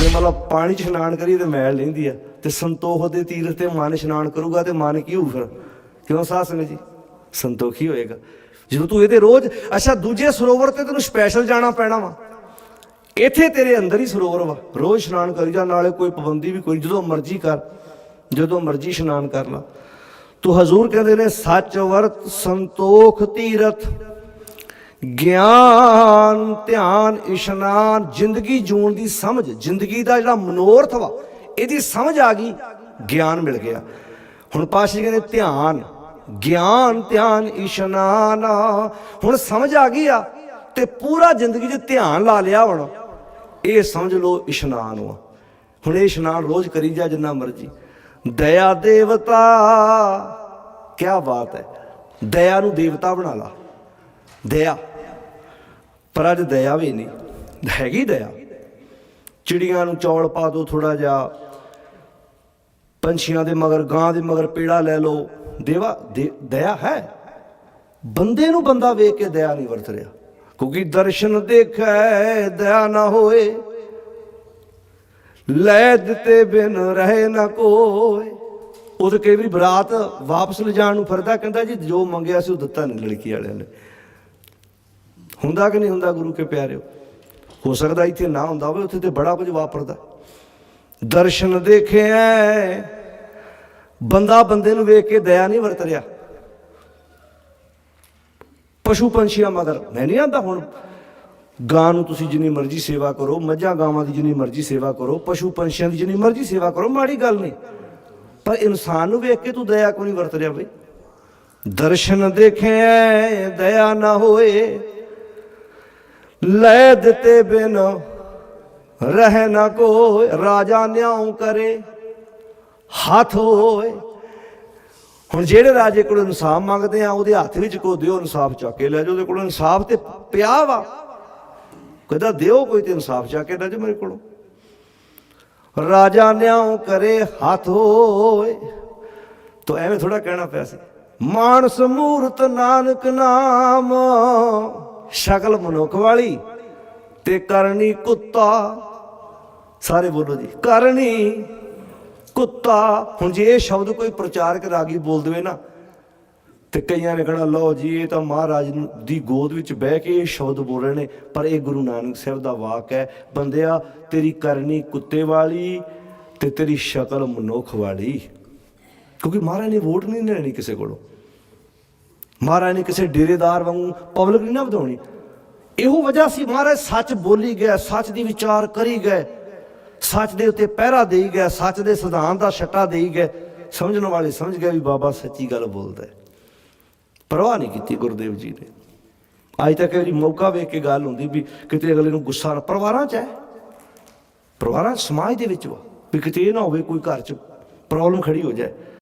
ਜੇ ਮਤਲਬ ਪਾਣੀ 'ਚ ਇਸ਼ਨਾਨ ਕਰੀਏ ਤੇ ਮੈਲ ਲੈਂਦੀ ਆ, ਤੇ ਸੰਤੋਖ ਦੇ ਤੀਰਥ ਤੇ ਮਨ ਇਸ਼ਨਾਨ ਕਰੂਗਾ ਤੇ ਮਨ ਕੀ ਹੋਊ ਫਿਰ? ਕਿਉਂ ਸਾਧ ਸੰਗਤ ਜੀ? ਸੰਤੋਖੀ ਹੋਏਗਾ। ਜਦੋਂ ਤੂੰ ਇਹਦੇ ਰੋਜ਼, ਅੱਛਾ, ਦੂਜੇ ਸਰੋਵਰ ਤੇ ਤੈਨੂੰ ਸਪੈਸ਼ਲ ਜਾਣਾ ਪੈਣਾ ਵਾ। ਇੱਥੇ ਤੇਰੇ ਅੰਦਰ ਹੀ ਸਰੋਵਰ ਵਾ। ਰੋਜ਼ ਇਸ਼ਨਾਨ ਕਰੀ ਜਾ, ਨਾਲੇ ਕੋਈ ਪਾਬੰਦੀ ਵੀ ਕੋਈ ਜਦੋਂ ਮਰਜ਼ੀ ਕਰ, ਜਦੋਂ ਮਰਜ਼ੀ ਇਸ਼ਨਾਨ ਕਰ ਲਾ। ਤੂੰ ਹਜ਼ੂਰ ਕਹਿੰਦੇ ਨੇ, ਸੱਚ ਵਰਤ ਸੰਤੋਖ ਤੀਰਥ। ਗਿਆਨ, ਧਿਆਨ, ਇਸ਼ਨਾਨ, ਜ਼ਿੰਦਗੀ ਜੂਣ ਦੀ ਸਮਝ, ਜ਼ਿੰਦਗੀ ਦਾ ਜਿਹੜਾ ਮਨੋਰਥ ਵਾ, ਇਹਦੀ ਸਮਝ ਆ ਗਈ, ਗਿਆਨ ਮਿਲ ਗਿਆ। ਹੁਣ ਪਾਸ਼ਾ ਕਹਿੰਦੇ, ਧਿਆਨ, ਗਿਆਨ, ਧਿਆਨ, ਇਸ਼ਨਾਨ ਹੁਣ ਸਮਝ ਆ ਗਈ ਆ, ਤੇ ਪੂਰਾ ਜ਼ਿੰਦਗੀ 'ਚ ਧਿਆਨ ਲਾ ਲਿਆ ਹੁਣ। ਇਹ ਸਮਝ ਲਓ ਇਸ਼ਨਾਨ ਵਾ। ਹੁਣ ਇਹ ਇਸ਼ਨਾਨ ਰੋਜ਼ ਕਰੀ ਜਾ ਜਿੰਨਾ ਮਰਜ਼ੀ। ਦਇਆ ਦੇਵਤਾ ਕੀ ਬਾਤ ਹੈ। ਦਇਆ ਨੂੰ ਦੇਵਤਾ ਬਣਾ ਲਾ। ਦਇਆ। ਪਰ ਅੱਜ ਦਇਆ ਵੀ ਨਹੀਂ। ਹੈਗੀ ਦਇਆ। ਚਿੜੀਆਂ ਨੂੰ ਚੌਲ ਪਾ ਦਿਓ ਥੋੜਾ ਜਿਹਾ। ਪੰਛੀਆਂ ਦੇ ਮਗਰ, ਗਾਂ ਦੇ ਮਗਰ ਪੇੜਾ ਲੈ ਲਓ। ਦੇਵਾ, ਦੇ- ਦਇਆ ਹੈ। ਬੰਦੇ ਨੂੰ ਬੰਦਾ ਵੇਖ ਕੇ ਦਇਆ ਨਹੀਂ ਵਰਤ ਰਿਹਾ। ਕਿਉਂਕਿ ਦਰਸ਼ਨ ਦੇਖੈ, ਦਇਆ ਨਾ ਹੋਏ। ਲੈ ਦਿੱਤੇ ਬਿਨ ਰਹੇ ਨਾ ਕੋਏ। ਉਹ ਤੇ ਕਈ ਵਾਰੀ ਬਰਾਤ ਵਾਪਸ ਲਿਜਾਣ ਨੂੰ ਫਿਰਦਾ, ਕਹਿੰਦਾ ਜੀ, ਜੋ ਮੰਗਿਆ ਸੀ ਉਹ ਦਿੱਤਾ ਨਹੀਂ ਲੜਕੀ ਵਾਲਿਆਂ ਨੇ। ਹੁੰਦਾ ਕਿ ਨਹੀਂ ਹੁੰਦਾ ਗੁਰੂ ਕੇ ਪਿਆਰਿਓ? ਹੋ ਸਕਦਾ ਇੱਥੇ ਨਾ ਹੁੰਦਾ ਹੋਵੇ, ਉੱਥੇ ਤੇ ਬੜਾ ਕੁਝ ਵਾਪਰਦਾ। ਦਰਸ਼ਨ ਦੇਖਿਆ, ਬੰਦਾ ਬੰਦੇ ਨੂੰ ਵੇਖ ਕੇ ਦਇਆ ਨਹੀਂ ਵਰਤ ਰਿਹਾ। ਪਸ਼ੂ ਪੰਛੀਆਂ ਮਗਰ, ਮੈਂ ਨਹੀਂ ਆਂਦਾ ਹੁਣ। ਗਾਂ ਨੂੰ ਤੁਸੀਂ ਜਿੰਨੀ ਮਰਜ਼ੀ ਸੇਵਾ ਕਰੋ, ਮੱਝਾਂ ਗਾਵਾਂ ਦੀ ਜਿੰਨੀ ਮਰਜ਼ੀ ਸੇਵਾ ਕਰੋ, ਪਸ਼ੂ ਪੰਛੀਆਂ ਦੀ ਜਿੰਨੀ ਮਰਜ਼ੀ ਸੇਵਾ ਕਰੋ, ਮਾੜੀ ਗੱਲ ਨਹੀਂ। ਪਰ ਇਨਸਾਨ ਨੂੰ ਵੇਖ ਕੇ ਤੂੰ ਦਇਆ ਕਿਉਂ ਨਹੀਂ ਵਰਤ ਰਿਹਾ ਬਈ? ਦਰਸ਼ਨ ਦੇਖਿਆ, ਦਇਆ ਨਾ ਹੋਏ ਲੈ ਦਿੱਤੇ ਬਿਨ, ਰਹਿ ਨਾ ਕੋਈ, ਰਾਜਾ ਨਿਆਉ ਕਰੇ, ਹੱਥ ਹੋਏ। ਹੁਣ ਜਿਹੜੇ ਰਾਜੇ ਕੋਲ ਇਨਸਾਫ ਮੰਗਦੇ ਆ, ਉਹਦੇ ਹੱਥ ਵਿੱਚ ਕੋ ਦਿਓ ਇਨਸਾਫ ਚੱਕ ਕੇ ਲੈ ਜਾਓ, ਉਹਦੇ ਕੋਲ ਇਨਸਾਫ ਤੇ ਪਿਆ ਵਾ। ਕਹਿੰਦਾ ਦਿਓ ਕੋਈ ਤੇ ਇਨਸਾਫ ਚੱਕ ਕੇ ਲੈ ਜਾਓ ਮੇਰੇ ਕੋਲੋਂ। ਰਾਜਾ ਨਿਆਉ ਕਰੇ, ਹੱਥ ਹੋਏ। ਤੋ ਐਵੇਂ ਥੋੜਾ ਕਹਿਣਾ ਪਿਆ ਸੀ। ਮਾਨਸ ਮੂਰਤ ਨਾਨਕ ਨਾਮ। ਸ਼ਕਲ ਮਨੁੱਖ ਵਾਲੀ ਤੇ ਕਰਨੀ ਕੁੱਤਾ। ਸਾਰੇ ਬੋਲੋ ਜੀ, ਕਰਨੀ ਕੁੱਤਾ। ਹੁਣ ਜੇ ਇਹ ਸ਼ਬਦ ਕੋਈ ਪ੍ਰਚਾਰਕ ਰਾਗੀ ਬੋਲ ਦੇਵੇ ਨਾ, ਤੇ ਕਈਆਂ ਨੇ ਕਹਣਾ, ਲਓ ਜੀ, ਇਹ ਤਾਂ ਮਹਾਰਾਜ ਦੀ ਗੋਦ ਵਿੱਚ ਬਹਿ ਕੇ ਇਹ ਸ਼ਬਦ ਬੋਲ ਰਹੇ ਨੇ, ਪਰ ਇਹ ਗੁਰੂ ਨਾਨਕ ਸਾਹਿਬ ਦਾ ਵਾਕ ਹੈ, ਬੰਦਿਆ, ਤੇਰੀ ਕਰਨੀ ਕੁੱਤੇ ਵਾਲੀ ਤੇ ਤੇਰੀ ਸ਼ਕਲ ਮਨੁੱਖ ਵਾਲੀ। ਕਿਉਂਕਿ ਮਹਾਰਾਜ ਨੇ ਵੋਟ ਨਹੀਂ ਲੈਣੀ ਕਿਸੇ ਕੋਲੋਂ। ਮਹਾਰਾਜ ਨੇ ਕਿਸੇ ਡੇਰੇਦਾਰ ਵਾਂਗੂ ਪਬਲਿਕ ਨਹੀਂ ਨਾ ਵਧਾਉਣੀ। ਇਹੋ ਵਜ੍ਹਾ ਸੀ ਮਹਾਰਾਜ, ਸੱਚ ਬੋਲੀ ਗਏ, ਸੱਚ ਦੀ ਵਿਚਾਰ ਕਰੀ ਗਏ, ਸੱਚ ਦੇ ਉੱਤੇ ਪਹਿਰਾ ਦੇਈ ਗਏ, ਸੱਚ ਦੇ ਸਿਧਾਂਤ ਦਾ ਛੱਟਾ ਦੇਈ ਗਏ। ਸਮਝਣ ਵਾਲੇ ਸਮਝ ਗਏ ਵੀ ਬਾਬਾ ਸੱਚੀ ਗੱਲ ਬੋਲਦਾ ਹੈ। ਪਰਵਾਹ ਨਹੀਂ ਕੀਤੀ ਗੁਰਦੇਵ ਜੀ ਨੇ। ਅੱਜ ਤੱਕ ਇਹ ਮੌਕਾ ਵੇਖ ਕੇ ਗੱਲ ਹੁੰਦੀ ਵੀ ਕਿਤੇ ਅਗਲੇ ਨੂੰ ਗੁੱਸਾ ਨਾ ਪਰਿਵਾਰਾਂ 'ਚ ਹੈ। ਪਰਿਵਾਰਾਂ ਸਮਾਜ ਦੇ ਵਿੱਚ ਵਾ। ਵੀ ਕਿਤੇ ਇਹ ਨਾ ਹੋਵੇ ਕੋਈ ਘਰ 'ਚ ਪ੍ਰੋਬਲਮ ਖੜੀ ਹੋ ਜਾਏ।